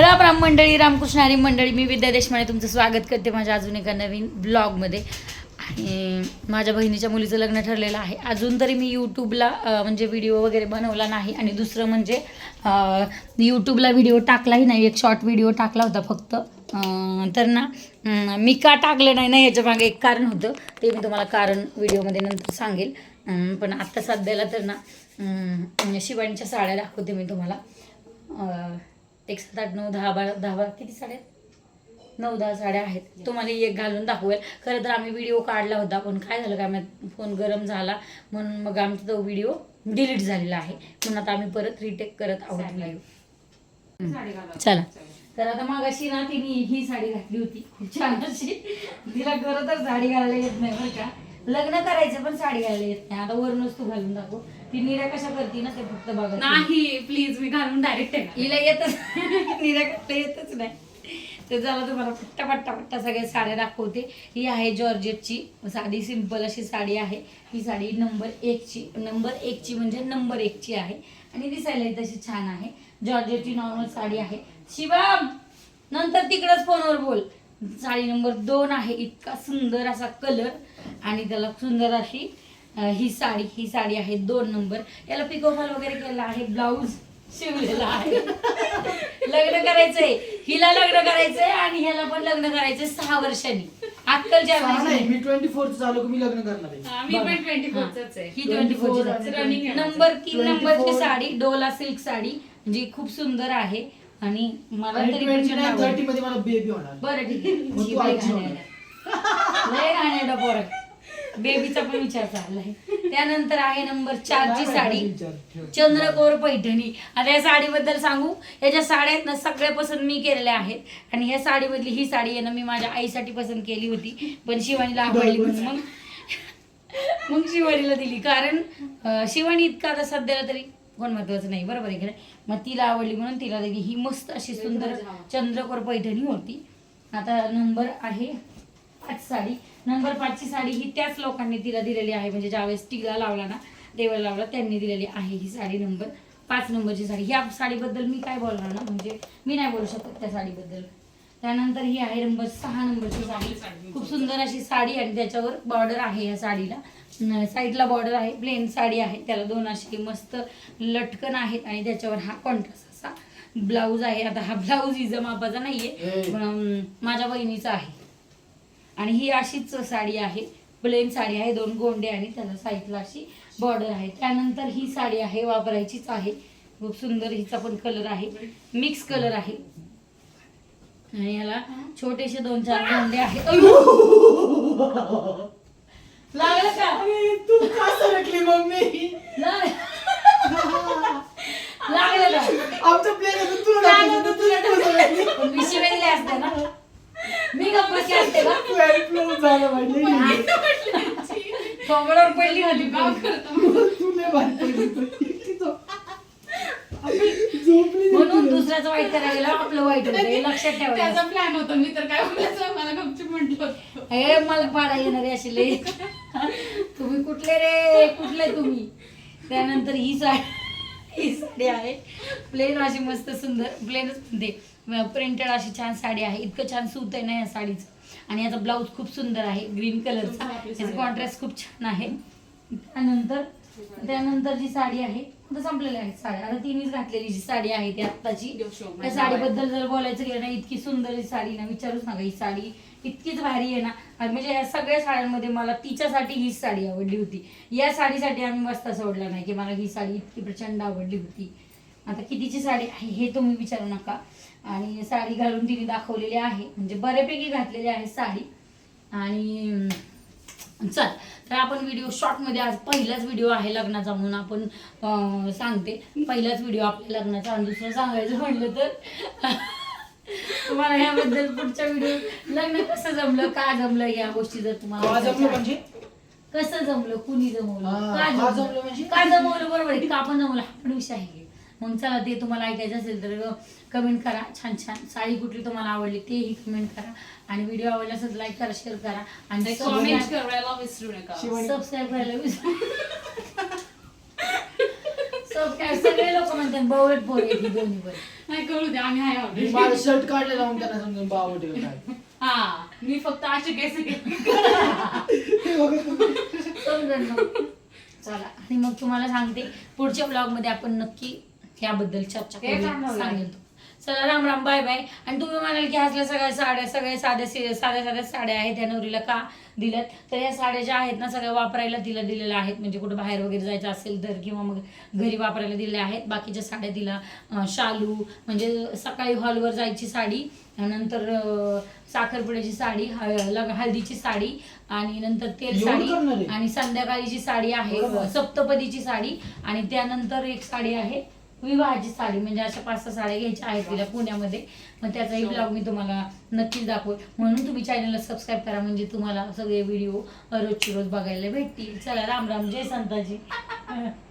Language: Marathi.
राम राम मंडळी रामकृष्ण हरी मंडळी मी विद्या देशमाने तुमचं स्वागत करते माझ्या अजून एका नवीन ब्लॉगमध्ये. आणि माझ्या बहिणीच्या मुलीचं लग्न ठरलेलं आहे. अजून तरी मी यूट्यूबला म्हणजे व्हिडिओ वगैरे बनवला नाही. आणि दुसरं म्हणजे यूट्यूबला व्हिडिओ टाकलाही नाही. एक शॉर्ट व्हिडिओ टाकला होता फक्त. तर ना मी का टाकलं नाही ना ह्याच्या मागे एक कारण होतं. ते मी तुम्हाला कारण व्हिडिओमध्ये नंतर सांगेल. पण आत्ता सध्याला तर ना म्हणजे शिवाणीच्या साड्या दाखवते मी तुम्हाला. एक सात आठ नऊ दहा बारा दहा बारा किती साड्या? नऊ दहा साड्या आहेत. तुम्हाला एक घालून दाखवेल. खरं तर आम्ही व्हिडिओ काढला होता पण काय झालं काय फोन गरम झाला म्हणून मग आमचा तो व्हिडिओ डिलीट झालेला आहे. म्हणून आता आम्ही परत रिटेक करत आहोत व्हिडिओ चला. तर आता मागाशी ना तिने ही साडी घातली होती. खूप छान अशी. तिला खरं तर साडी घालायला येत नाही बरं का. लग्न करायचं पण साडी घालायला येत नाही. आता वरूनच तू घालून दाखव. ती निरा कशा करते ना ते फक्त बघा नाही. प्लीज मी घालून डायरेक्ट हिला येतच निरा करता येतच नाही. तर झालं तुम्हाला पट्टा पट्टा पट्टा सगळ्या साड्या दाखवते. ही आहे जॉर्जेटची साधी सिंपल अशी साडी आहे. ही साडी नंबर एकची नंबर एकची म्हणजे नंबर एकची आहे. आणि दिसायलाही तशी छान आहे. जॉर्जेटची नॉर्मल साडी आहे. शिवम नंतर तिकडंच फोनवर बोल. साडी नंबर दोन आहे. इतका सुंदर असा कलर आणि त्याला सुंदर अशी ही साडी ही साडी आहे दोन नंबर. याला पिकोफॉल वगैरे केला आहे ब्लाऊज शिवलेला आहे. लग्न करायचंय. हिला लग्न करायचंय आणि ह्याला पण लग्न करायचंय सहा वर्षांनी. अक्कलच्या. मी ट्वेंटी फोर चालू की मी लग्न करणार आहे. हा, मी पण ट्वेंटी फोरच आहे. ही ट्वेंटी 24 फोर. नंबर तीन 24 नंबरची साडी डोला सिल्क साडी जी खूप सुंदर आहे. आणि मला तरी मध्ये मला बेबी होणार. बरं ठीक आहे. ही. लय घाणेरडा पोरं. बेबीचा पण विचार चाललाय. त्यानंतर आहे नंबर चारची साडी. चंद्रकोर पैठणी. आता या साडीबद्दल सांगू. याच्या साड्या आहेत ना सगळ्या पसंत मी केलेल्या आहेत आणि ह्या साडीमधली ही साडी आहे ना मी माझ्या आईसाठी पसंत केली होती. पण शिवानीला आवडली म्हणून मग मग शिवानीला दिली. कारण शिवानी इतका आता सध्याला तरी कोण महत्वाचं नाही. बरोबर आहे की मग तिला आवडली म्हणून तिला दिली. ही मस्त अशी सुंदर चंद्रकोर पैठणी होती. आता नंबर आहे पाच साडी. नंबर पाचची साडी ही त्याच लोकांनी तिला दिलेली आहे. म्हणजे ज्यावेळेस टिकला लावला ना देवाला लावला त्यांनी दिलेली आहे ही साडी नंबर पाच नंबरची साडी. ह्या साडीबद्दल मी काय बोलणार ना? म्हणजे मी नाही बोलू शकत त्या साडीबद्दल. त्यानंतर ही आहे नंबर सहा नंबरची साडी. खूप सुंदर अशी साडी आणि त्याच्यावर बॉर्डर आहे या साडीला. साईडला बॉर्डर आहे प्लेन साडी आहे. त्याला दोन अशी मस्त लटकन आहेत आणि त्याच्यावर हा कॉन्ट्रास्ट असा ब्लाऊज आहे. आता हा ब्लाऊज इजा मापाचा नाहीये माझ्या बहिणीचा आहे. आणि ही अशीच साडी आहे प्लेन साडी आहे दोन गोंडे आणि त्याला साईडला अशी बॉर्डर आहे. त्यानंतर ही साडी आहे वापरायचीच आहे. खूप सुंदर हिचा पण कलर आहे. मिक्स कलर आहे. आणि याला छोटेसे दोन चार गोंडे आहेत. लागलं का? तू का सरकली मम्मी? लागलं का आमचं प्लेन तुला असते ना मी गप्प बसले असते का तू airplane झालं. कमळावर पडली होती गाव म्हणून. दुसऱ्याचं वाईट करायला गेलं आपलं वाईट होतं. हे लक्षात ठेवायचं. त्याचा प्लॅन होता. मी तर काय बोलायचं? मला गपचूप म्हटलं होतं. हे मला पाडा येणारे असे लय तुम्ही कुठले रे? कुठले तुम्ही? त्यानंतर ही साडी ही साडी आहे. प्लेन अशी मस्त सुंदर प्लेनच म्हणते प्रिंटेड अशी छान साडी आहे. इतकं छान सूत आहे ना या साडीचं. आणि याचा ब्लाऊज खूप सुंदर आहे ग्रीन कलरचा आपली याचं साडी. कॉन्ट्रास्ट खूप छान आहे. त्यानंतर त्यानंतर जी साडी आहे आता संपलेल्या आहेत साड्या? आता तिनेच घातलेली जी साडी आहे ती आत्ताची. त्या साडीबद्दल जर बोलायचं गेलं ना इतकी सुंदर ही साडी ना विचारूच नका ही साडी इतकीच भारी आहे ना. आणि म्हणजे या सगळ्या साड्यांमध्ये मला तिच्यासाठी हीच साडी आवडली होती. या साडीसाठी आम्ही मस्त सोडला नाही की मला ही साडी इतकी प्रचंड आवडली होती. आता कितीची साडी आहे हे तुम्ही विचारू नका. आणि साडी घालून तिने दाखवलेली आहे. म्हणजे बऱ्यापैकी घातलेली आहे साडी. आणि चल तर आपण व्हिडिओ शॉर्टमध्ये आज पहिलाच व्हिडिओ आहे लग्नाचा म्हणून आपण सांगते. पहिलाच व्हिडिओ आपल्या लग्नाचा आणि दुसरं सांगायचं म्हटलं तर. तुम्हाला याबद्दल पुढच्या व्हिडिओ लग्न कसं जमलं का जमलं या गोष्टी जर तुम्हाला म्हणजे? कसं जमलं कुणी जमवलं का जमलं? जमलं म्हणजे? का जमवलं? बरोबर आहे का आपण जमवलं? हा पण विषय आहे. मग चला ते तुम्हाला ऐकायचं असेल तर कमेंट करा. छान छान. साडी कुठली तुम्हाला आवडली तेही कमेंट करा. आणि व्हिडिओ आवडला असेल तर लाईक करा शेअर करा. आणि कॉमेंट करायला विसरू नका. शिवानी. सबस्क्राईब करायला विसरू लोक काय सगळे लोक म्हणतात बवट पोर आहे ती दोन्ही पण. नाही कळू दे आम्ही आहे माझं शर्ट काढलेला त्यांना समजून हा मी फक्त असे केस केले समजून. चला आणि मग तुम्हाला सांगते पुढच्या ब्लॉगमध्ये आपण नक्की याबद्दल चर्चा ते. सांगेल तो. चला राम राम बाय बाय आणि तुम्ही म्हणाल की असल्या सगळ्या साड्या सगळ्या साध्या से- साध्या साध्या साड्या आहेत त्या नवरीला का दिल्यात तर या साड्या ज्या आहेत ना सगळ्या वापरायला तिला दिलेल्या आहेत म्हणजे कुठं बाहेर वगैरे जायचं असेल तर किंवा मग घरी वापरायला दिलेल्या आहेत बाकीच्या साड्या तिला अं, शालू म्हणजे सकाळी हॉलवर जायची साडी नंतर अं, साखरपुड्याची साडी लग- हळदीची साडी आणि नंतर तेल एवढं साडी आहे? आणि संध्याकाळीची साडी आहे बरोबर. सप्तपदीची साडी आणि त्यानंतर एक साडी आहे विवाहाची साडी म्हणजे अशा पाच सहा साड्या घ्यायच्या आहेत तिला पुण्यामध्ये. मग त्याचाही ब्लॉग मी तुम्हाला नक्कीच दाखवेल. म्हणून तुम्ही चॅनलला सबस्क्राईब करा म्हणजे तुम्हाला सगळे व्हिडिओ रोजची रोज बघायला भेटतील. चला राम राम जय संताजी.